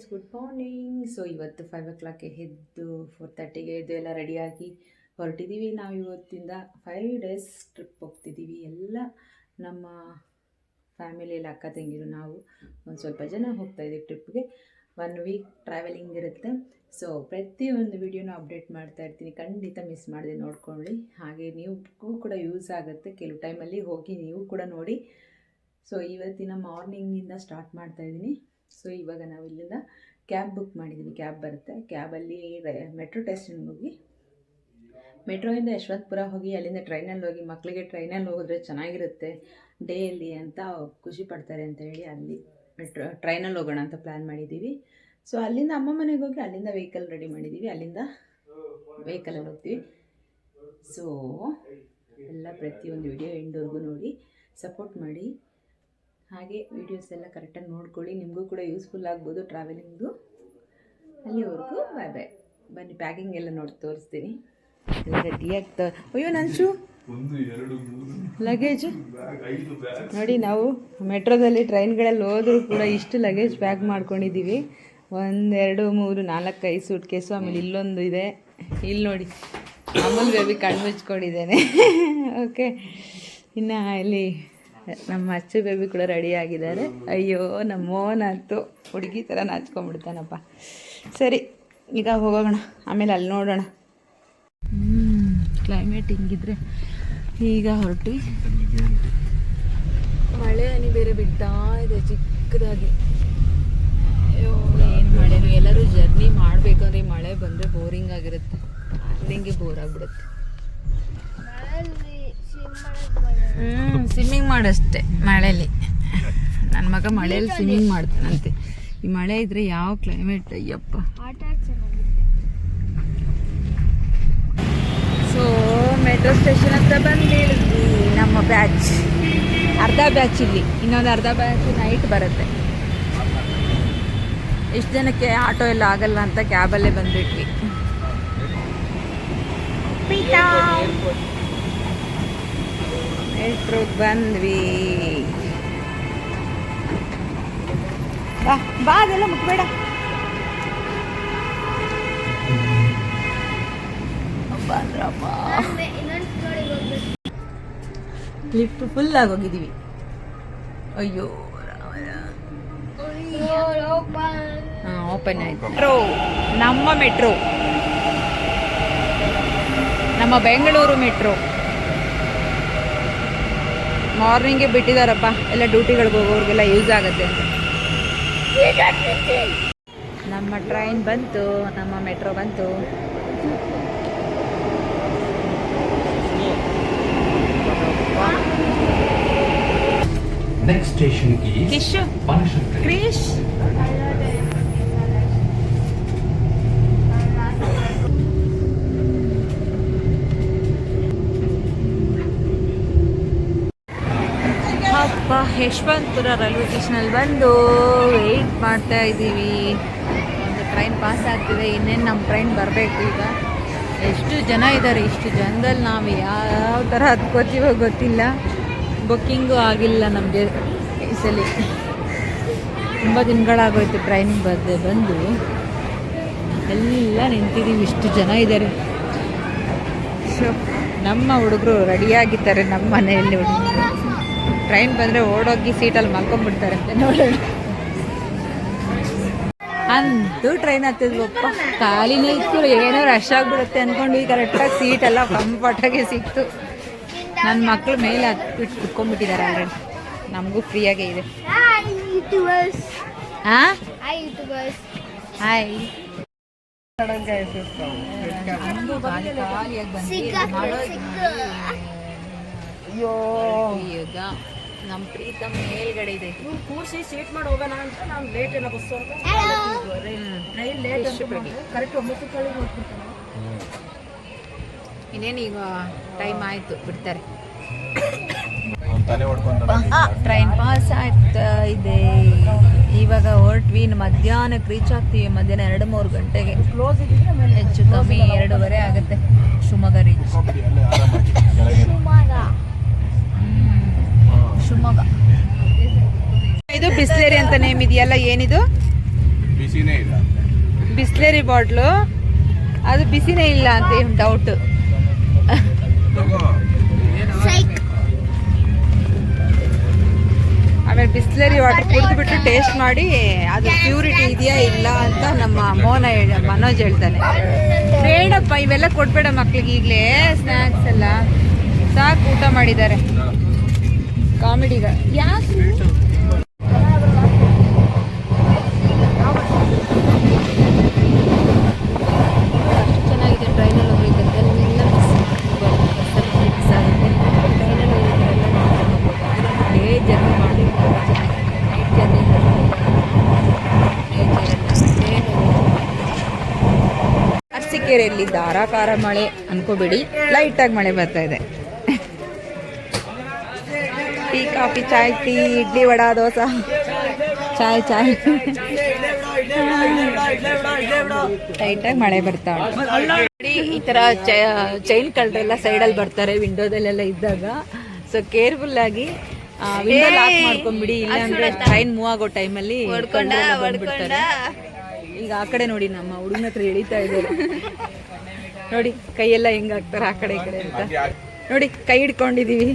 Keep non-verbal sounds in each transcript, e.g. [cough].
Guys good morning so ಇವತ್ತು five ಓ ಕ್ಲಾಕ್ಗೆ ಎದ್ದು ಫೋರ್ ತರ್ಟಿಗೆ ಎದ್ದು ಎಲ್ಲ ರೆಡಿಯಾಗಿ ಹೊರಟಿದ್ದೀವಿ ನಾವು ಇವತ್ತಿಂದ ಫೈವ್ ಡೇಸ್ ಟ್ರಿಪ್ ಹೋಗ್ತಿದ್ದೀವಿ ಎಲ್ಲ ನಮ್ಮ ಫ್ಯಾಮಿಲಿಯಲ್ಲಿ ಅಕ್ಕ ತಂಗಿರು ನಾವು ಒಂದು ಸ್ವಲ್ಪ ಜನ ಹೋಗ್ತಾ ಇದ್ದೀವಿ ಟ್ರಿಪ್ಗೆ ಒನ್ ವೀಕ್ ಟ್ರಾವೆಲಿಂಗ್ ಇರುತ್ತೆ. ಸೊ ಪ್ರತಿಯೊಂದು ವಿಡಿಯೋನ ಅಪ್ಡೇಟ್ ಮಾಡ್ತಾ ಇರ್ತೀನಿ. ಖಂಡಿತ ಮಿಸ್ ಮಾಡದೆ ನೋಡ್ಕೊಳ್ಳಿ. ಹಾಗೆ ನೀವು ಕೂಡ ಯೂಸ್ ಆಗುತ್ತೆ. ಕೆಲವು ಟೈಮಲ್ಲಿ ಹೋಗಿ ನೀವು ಕೂಡ ನೋಡಿ. ಸೊ ಇವತ್ತಿನ ಮಾರ್ನಿಂಗಿಂದ ಸ್ಟಾರ್ಟ್ ಮಾಡ್ತಾ ಇದ್ದೀನಿ. ಸೊ ಇವಾಗ ನಾವು ಇಲ್ಲಿಂದ ಕ್ಯಾಬ್ ಬುಕ್ ಮಾಡಿದ್ದೀವಿ ಕ್ಯಾಬ್ ಬರುತ್ತೆ. ಕ್ಯಾಬಲ್ಲಿ ಮೆಟ್ರೋ ಟೇಷನ್ಗೆ ಹೋಗಿ ಮೆಟ್ರೋಯಿಂದ ಯಶವಂತಪುರ ಹೋಗಿ ಅಲ್ಲಿಂದ ಟ್ರೈನಲ್ಲಿ ಹೋಗಿ ಮಕ್ಕಳಿಗೆ ಟ್ರೈನಲ್ಲಿ ಹೋಗಿದ್ರೆ ಚೆನ್ನಾಗಿರುತ್ತೆ. ಡೇಯಲ್ಲಿ ಅಂತ ಖುಷಿ ಪಡ್ತಾರೆ ಅಂತ ಹೇಳಿ ಅಲ್ಲಿ ಮೆಟ್ರೋ ಟ್ರೈನಲ್ಲಿ ಹೋಗೋಣ ಅಂತ ಪ್ಲ್ಯಾನ್ ಮಾಡಿದ್ದೀವಿ ಸೊ ಅಲ್ಲಿಂದ ಅಮ್ಮ ಮನೆಗೆ ಹೋಗಿ ಅಲ್ಲಿಂದ ವೆಹಿಕಲ್ ರೆಡಿ ಮಾಡಿದ್ದೀವಿ ಅಲ್ಲಿಂದ ವೆಹಿಕಲಲ್ಲಿ ಹೋಗ್ತೀವಿ. ಸೊ ಎಲ್ಲ ಪ್ರತಿಯೊಂದು ವಿಡಿಯೋ ಎಂಡ್ವರೆಗೂ ನೋಡಿ ಸಪೋರ್ಟ್ ಮಾಡಿ. ಹಾಗೆ ವೀಡಿಯೋಸ್ ಎಲ್ಲ ಕರೆಕ್ಟಾಗಿ ನೋಡ್ಕೊಳ್ಳಿ. ನಿಮಗೂ ಕೂಡ ಯೂಸ್ಫುಲ್ ಆಗ್ಬೋದು ಟ್ರಾವೆಲಿಂಗ್ದು ಅಲ್ಲಿವರೆಗೂ ಬಾಯ್ ಬಾಯ್ ಬನ್ನಿ ಪ್ಯಾಕಿಂಗ್ ಎಲ್ಲ ನೋಡಿ ತೋರಿಸ್ತೀನಿ. ಎಲ್ಲ ರೆಡಿ ಆಗ್ತಾ ಅಯ್ಯೋ ನಂಚು ಶೂ ಲಗೇಜು ನೋಡಿ ನಾವು ಮೆಟ್ರೋದಲ್ಲಿ ಟ್ರೈನ್ಗಳಲ್ಲಿ ಹೋದರೂ ಕೂಡ ಇಷ್ಟು ಲಗೇಜ್ ಪ್ಯಾಕ್ ಮಾಡ್ಕೊಂಡಿದ್ದೀವಿ. ಒಂದೆರಡು ಮೂರು ನಾಲ್ಕು ಐದು ಸೂಟ್ ಕೇಸು ಆಮೇಲೆ ಇಲ್ಲೊಂದು ಇದೆ. ಇಲ್ಲಿ ನೋಡಿ ಅಮೂಲ್ ಬೇಬಿ ಕಣ್ಣು ಮುಚ್ಕೊಂಡಿದ್ದೇನೆ ಓಕೆ [laughs] ಇನ್ನು ಇಲ್ಲಿ ನಮ್ಮ ಅಚ್ಚು ಬೇಬಿ ಕೂಡ ರೆಡಿ ಆಗಿದ್ದಾರೆ. ಅಯ್ಯೋ, ನಮ್ಮ ಮೋನಂತೂ ಹುಡುಗಿ ಥರ ನಾಚ್ಕೊಂಡ್ಬಿಡ್ತಾನಪ್ಪ. ಸರಿ, ಈಗ ಹೋಗೋಣ. ಆಮೇಲೆ ಅಲ್ಲಿ ನೋಡೋಣ. ಕ್ಲೈಮೇಟ್ ಹಿಂಗಿದ್ರೆ ಈಗ ಹೊರಟು ಮಳೆ ಹನಿ ಬೇರೆ ಬಿಡ್ತಾ ಇದೆ ಚಿಕ್ಕದಾಗಿ. ಅಯ್ಯೋ, ಏನು ಮಳೆ ಎಲ್ಲರೂ ಜರ್ನಿ ಮಾಡಬೇಕಂದ್ರೆ ಮಳೆ ಬಂದರೆ ಬೋರಿಂಗ್ ಆಗಿರುತ್ತೆ. ಅಲ್ಲಿಂಗೆ ಬೋರ್ ಆಗಿಬಿಡುತ್ತೆ. ಹ್ಞೂ ಸ್ವಿಮ್ಮಿಂಗ್ ಮಾಡಷ್ಟೆ ಮಳೆಯಲ್ಲಿ ನನ್ನ ಮಗ ಮಳೆಯಲ್ಲಿ ಸ್ವಿಮ್ಮಿಂಗ್ ಮಾಡ್ತಾನಂತೆ. ಈ ಮಳೆ ಇದ್ರೆ ಯಾವ ಕ್ಲೈಮೇಟ್ ಅಯ್ಯಪ್ಪ. ಸೊ ಮೆಟ್ರೋ ಸ್ಟೇಷನ್ ಹತ್ರ ಬಂದಿಳಿದ್ವಿ ನಮ್ಮ ಬ್ಯಾಚ್ ಅರ್ಧ ಬ್ಯಾಚ್ ಇಲ್ಲಿ. ಇನ್ನೊಂದು ಅರ್ಧ ಬ್ಯಾಚ್ ನೈಟ್ ಬರುತ್ತೆ. ಎಷ್ಟು ಜನಕ್ಕೆ ಆಟೋ ಎಲ್ಲ ಆಗಲ್ಲ ಅಂತ ಕ್ಯಾಬಲ್ಲೇ ಬಂದ್ಬಿಟ್ವಿ. ಮೆಟ್ರೋಗೆ ಬಂದ್ವಿ ಬಾ ಬಾ, ಅದೆಲ್ಲ ಮುಟ್ಬೇಡ ಲಿಫ್ಟ್ ಫುಲ್ ಆಗೋಗಿದ್ದೀವಿ ಅಯ್ಯೋ ಓಪನ್ ಆಯ್ತು. ಮೆಟ್ರೋ ನಮ್ಮ ಮೆಟ್ರೋ ನಮ್ಮ ಬೆಂಗಳೂರು ಮೆಟ್ರೋ ಮಾರ್ನಿಂಗೆ ಬಿಟ್ಟಿದಾರಪ್ಪ. ಎಲ್ಲ ಡ್ಯೂಟಿಗಳಿಗೆ ಹೋಗೋರಿಗೆಲ್ಲ ಯೂಸ್ ಆಗುತ್ತೆ ಅಂತ. ನಮ್ಮ ಟ್ರೈನ್ ಬಂತು ನಮ್ಮ ಮೆಟ್ರೋ ಬಂತು. Next station. ಕ್ರೀಶ್ ಅಪ್ಪ ಯಶವಂತಪುರ ರೈಲ್ವೆ ಸ್ಟೇಷನಲ್ಲಿ ಬಂದು ವೆಯ್ಟ್ ಮಾಡ್ತಾ ಇದ್ದೀವಿ. ಒಂದು ಟ್ರೈನ್ ಪಾಸ್ ಆಗ್ತಿದೆ, ಇನ್ನೇನು ನಮ್ಮ ಟ್ರೈನ್ ಬರಬೇಕು ಈಗ. ಎಷ್ಟು ಜನ ಇದ್ದಾರೆ ಇಷ್ಟು ಜನದಲ್ಲಿ ನಾವು ಯಾವ ಥರ ಹತ್ಕೋತೀವೋ ಗೊತ್ತಿಲ್ಲ. ಬುಕ್ಕಿಂಗು ಆಗಿಲ್ಲ ನಮಗೆ ಈ ಸಲ. ತುಂಬ ದಿನಗಳಾಗೋಯ್ತು ಟ್ರೈನ್ ಬಂದು ಬಂದು. ಎಲ್ಲ ನಿಂತಿದ್ದೀವಿ, ಇಷ್ಟು ಜನ ಇದ್ದಾರೆ ಸೊ ನಮ್ಮ ಹುಡುಗರು ರೆಡಿಯಾಗಿದ್ದಾರೆ ನಮ್ಮ ಮನೆಯಲ್ಲಿ ಹುಡುಗರು. ಟ್ರೈನ್ ಬಂದರೆ ಓಡೋಗಿ ಸೀಟಲ್ಲಿ ಮಲ್ಕೊಂಡ್ಬಿಡ್ತಾರೆ ಅಂದು ನೋಡೋಣ. ಅಂತೂ ಟ್ರೈನ್ ಹತ್ತಿದ್ವಪ್ಪ. ಖಾಲಿನೇ ಇತ್ತು ಏನೋ ರಶ್ ಆಗಿಬಿಡುತ್ತೆ ಅಂದ್ಕೊಂಡು ಕರೆಕ್ಟಾಗಿ ಸೀಟೆಲ್ಲ ಕಂಫರ್ಟಾಗಿ ಸಿಕ್ತು. ನನ್ನ ಮಕ್ಕಳು ಮೇಲೆ ಹತ್ಬಿಟ್ಟು ಕುತ್ಕೊಂಡ್ಬಿಟ್ಟಿದ್ದಾರೆ ಆಲ್ರೆಡಿ ನಮಗೂ ಫ್ರೀಯಾಗೇ ಇದೆ. ಹಾಂ. ಹಾಯ್ ಖಾಲಿಯಾಗಿ. ನಮ್ಮ ಪ್ರೀತಮ್ ಮೇಲ್ಗಡೆ ಇದೆ. ಕೂರಿಸಿ ಸೀಟ್ ಮಾಡಿ ಹೋಗೋಣ ಅಂತ ನಾನು ಲೇಟ್ ಏನೋ ಬಸ್ ಅಂತ. ಟ್ರೈನ್ ಲೇಟ್ ಕರೆಕ್ಟ್ ಒಂಬತ್ತು ಕಳಿ ನೋಡ್ಬಿಡ್ತಾನೆ ಇನ್ನೇನು ಈಗ ಟೈಮ್ ಆಯಿತು ಬಿಡ್ತಾರೆ. ತಲೆ ಹೊಡ್ಕೊಂಡು ಟ್ರೈನ್ ಪಾಸ್ ಆಗ್ತಾ ಇದೆ. ಇವಾಗ ಹೊರಟ್ವಿ ಇನ್ನು ಮಧ್ಯಾಹ್ನಕ್ಕೆ ರೀಚ್ ಆಗ್ತೀವಿ ಮಧ್ಯಾಹ್ನ ಎರಡು ಮೂರು ಗಂಟೆಗೆ. ಕ್ಲೋಸ್ ಹೆಚ್ಚು ಕಮ್ಮಿ ಎರಡೂವರೆ ಆಗುತ್ತೆ. ಶಿವಮೊಗ್ಗ ರೀಚ್ ಶಿವಮೊಗ್ಗ ಕೆಳಗೆ. ಶಿವಮೊಗ್ಗ ಇದು ಬಿಸ್ಲೇರಿ ಅಂತ ನೇಮ್ ಇದೆಯಲ್ಲ ಏನಿದು ಬಿಸ್ಲೇರಿ ಬಾಟ್ಲು. ಅದು ಬಿಸಿನೇ ಇಲ್ಲ ಅಂತ ಡೌಟ್ Psych. ಆಮೇಲೆ ಬಿಸ್ಲೇರಿ ವಾಟರ್ ಕುಡಿದ್ಬಿಟ್ಟು ಟೇಸ್ಟ್ ಮಾಡಿ ಅದು ಪ್ಯೂರಿಟಿ ಇದೆಯಾ ಇಲ್ಲ ಅಂತ ನಮ್ಮ ಮೋನ ಹೇಳ ಮನೋಜ್ ಹೇಳ್ತಾನೆ. ಬೇಡಪ್ಪ ಇವೆಲ್ಲ ಕೊಡ್ಬೇಡ ಮಕ್ಳಿಗೆ ಈಗಲೇ ಸ್ನ್ಯಾಕ್ಸ್ ಎಲ್ಲ. ಸಾಕು ಊಟ ಮಾಡಿದ್ದಾರೆ. ಕಾಮಿಡಿಗ. ಯಾಕೆ? ಅರಸೀಕೆರೆಯಲ್ಲಿ ಧಾರಾಕಾರ ಮಳೆ ಅನ್ಕೋಬೇಡಿ. ಲೈಟಾಗಿ ಮಳೆ ಬರ್ತಾ ಇದೆ. ಟೀ ಕಾಫಿ ಚಾಯ್ ಟೀ ಇಡ್ಲಿ ವಡ ದೋಸೆ. ಚಾಯ್ ಚಾಯ್. ಟೈಟಾಗಿ ಮಳೆ ಬರ್ತಾ. ನೋಡಿ, ಈ ತರ ಚೈನ್ ಕಳ್ರೆಲ್ಲ ಸೈಡಲ್ಲಿ ಬರ್ತಾರೆ ವಿಂಡೋದಲ್ಲೆಲ್ಲ ಇದ್ದಾಗ. ಸೊ ಕೇರ್ಫುಲ್ ಆಗಿ ವಿಂಡೋ ಲಾಕ್ ಮಾಡ್ಕೊಂಡ್ಬಿಡಿ ಇಲ್ಲ ಅಂದ್ರೆ ಟ್ರೈನ್ ಮೂವ್ ಆಗೋ ಟೈಮಲ್ಲಿ ಬಂದ್ಬಿಡ್ತಾರೆ. ಈಗ ಆ ಕಡೆ ನೋಡಿ ನಮ್ಮ ಹುಡುಗನ ಹತ್ರ ಎಳಿತಾ ಇದ್ದಾರೆ. ನೋಡಿ ಕೈಯೆಲ್ಲ ಹೆಂಗ್ ಹಾಕ್ತಾರೆ ಆ ಕಡೆ ಈ ಕಡೆ ಅಂತ. ನೋಡಿ ಕೈ ಹಿಡ್ಕೊಂಡಿದೀವಿ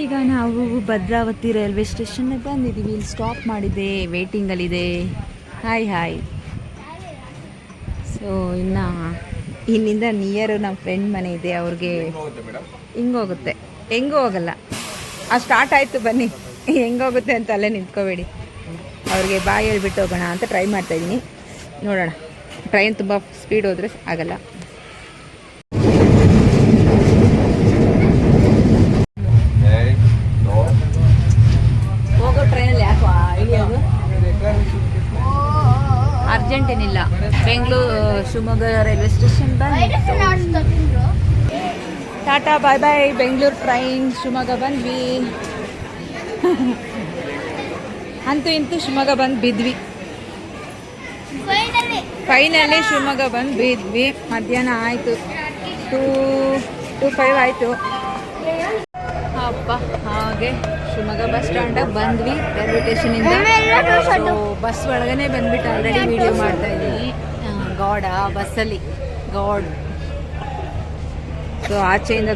ಈಗ ನಾವು ಭದ್ರಾವತಿ ರೈಲ್ವೆ ಸ್ಟೇಷನ್ಗೆ ಬಂದಿದ್ದೀವಿ ಇಲ್ಲಿ ಸ್ಟಾಪ್ ಮಾಡಿದೆ. ವೇಟಿಂಗಲ್ಲಿದೆ. Hi hi. ಸೊ ಇನ್ನು ಇಲ್ಲಿಂದ ನಿಯರು ನಮ್ಮ ಫ್ರೆಂಡ್ ಮನೆ ಇದೆ, ಅವ್ರಿಗೆ ಹಿಂಗೋಗುತ್ತೆ ಹೆಂಗೂ ಹೋಗಲ್ಲ. ಆ ಸ್ಟಾರ್ಟ್ ಆಯಿತು ಬನ್ನಿ. ಹೆಂಗೋಗುತ್ತೆ ಅಂತ ಅಲ್ಲೇ ನಿಂತ್ಕೋಬೇಡಿ. ಅವ್ರಿಗೆ ಬಾಯಿ ಹೇಳ್ಬಿಟ್ಟು ಹೋಗೋಣ ಅಂತ ಟ್ರೈ ಮಾಡ್ತಾಯಿದ್ದೀನಿ ನೋಡೋಣ. ಟ್ರೈನ್ ತುಂಬ ಸ್ಪೀಡ್ ಹೋದರೆ ಆಗಲ್ಲ ಹೋಗೋ ಟ್ರೈನಲ್ಲಿ ಯಾಕೋ ಇಳಿಯೋದು ಏನಿಲ್ಲ. Bengaluru, Shivamogga railway station bro? Tata, bye bye, Bengaluru train, Shivamogga ಬಂದ್ವಿ. ಅಂತೂ ಇಂತೂ ಶಿವಮೊಗ್ಗ ಬಂದು ಬಿದ್ವಿ. ಫೈನಲಿ ಶಿವಮೊಗ್ಗ ಬಂದು ಬಿದ್ವಿ. ಮಧ್ಯಾಹ್ನ ಆಯಿತು. ಟೂ ಟೂ ಫೈವ್ ಆಯಿತು. ಅಪ್ಪ ಹಾಗೆ. ಶಿವಮೊಗ್ಗ ಬಸ್ ಸ್ಟ್ಯಾಂಡ್ ಬಂದ್ವಿ ರೈಲ್ವೆ ಸ್ಟೇಷನ್ ಇಂದ ಬಸ್ ಒಳಗನೆ ಬಂದ್ಬಿಟ್ಟು ಆಲ್ರೆಡಿ ವಿಡಿಯೋ ಮಾಡ್ತಾ ಇದ್ದೀನಿ ಗಾಡ ಬಸ್ಸಲ್ಲಿ. ಗಾಡ್. ಸೊ ಆಚೆಯಿಂದ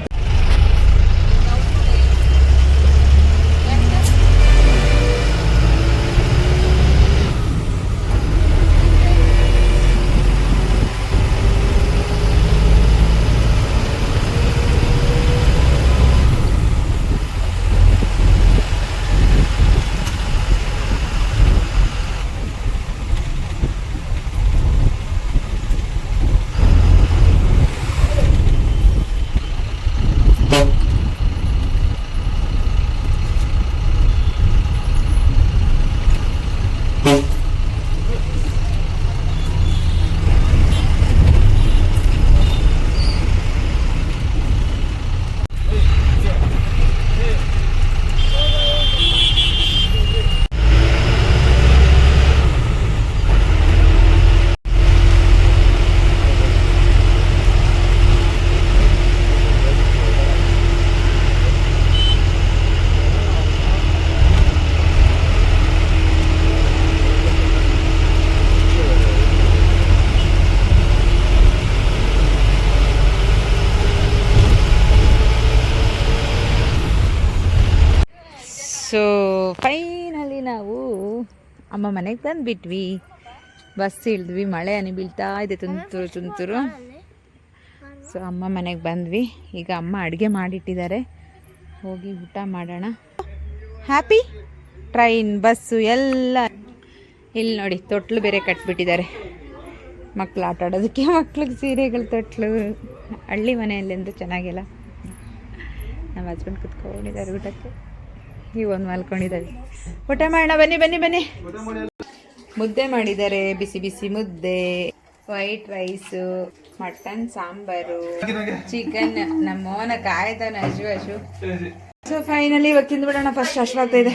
ಮನೆಗೆ ಬಂದುಬಿಟ್ವಿ. ಬಸ್ ಇಳಿದ್ವಿ, ಮಳೆ ಅನಿ ಬೀಳ್ತಾ ಇದೆ ತುಂತುರು ತುಂತುರು. ಸೊ, ಅಮ್ಮ ಮನೆಗೆ ಬಂದ್ವಿ. ಈಗ ಅಮ್ಮ ಅಡುಗೆ ಮಾಡಿಟ್ಟಿದ್ದಾರೆ. ಹೋಗಿ ಊಟ ಮಾಡೋಣ. ಹ್ಯಾಪಿ ಟ್ರೈನ್, ಬಸ್ಸು, ಎಲ್ಲ. ಇಲ್ಲಿ ನೋಡಿ, ತೊಟ್ಲು ಬೇರೆ ಕಟ್ಬಿಟ್ಟಿದ್ದಾರೆ. ಮಕ್ಳು ಆಟ ಆಡೋದಕ್ಕೆ, ಮಕ್ಳಿಗೆ ಸೀರೆಗಳು, ತೊಟ್ಲು. ಹಳ್ಳಿ ಮನೆಯಲ್ಲೆಂದು ಚೆನ್ನಾಗಿಲ್ಲ. ನಮ್ಮ ಹಸ್ಬೆಂಡ್ ಕುತ್ಕೊಂಡಿದ್ದಾರೆ ಊಟಕ್ಕೆ. ಈ ಒಂದು ಮಲ್ಕೊಂಡಿದ್ದಾರೆ. ಊಟ ಮಾಡೋಣ, ಬನ್ನಿ ಬನ್ನಿ ಬನ್ನಿ. ಮುದ್ದೆ ಮಾಡಿದ್ದಾರೆ, ಬಿಸಿ ಬಿಸಿ ಮುದ್ದೆ white rice mutton sambar chicken ನಮ್ಮ ಮೋನ ಕಾಯ್ತಾನೆ ಅಜು ಅಜು ಸೊ ಫೈನಲಿ ಇವಾಗ ತಿಂದ್ಬಿಡೋಣ ಫಸ್ಟ್ ಅಶ್ವಾಗ್ತಾ ಇದೆ.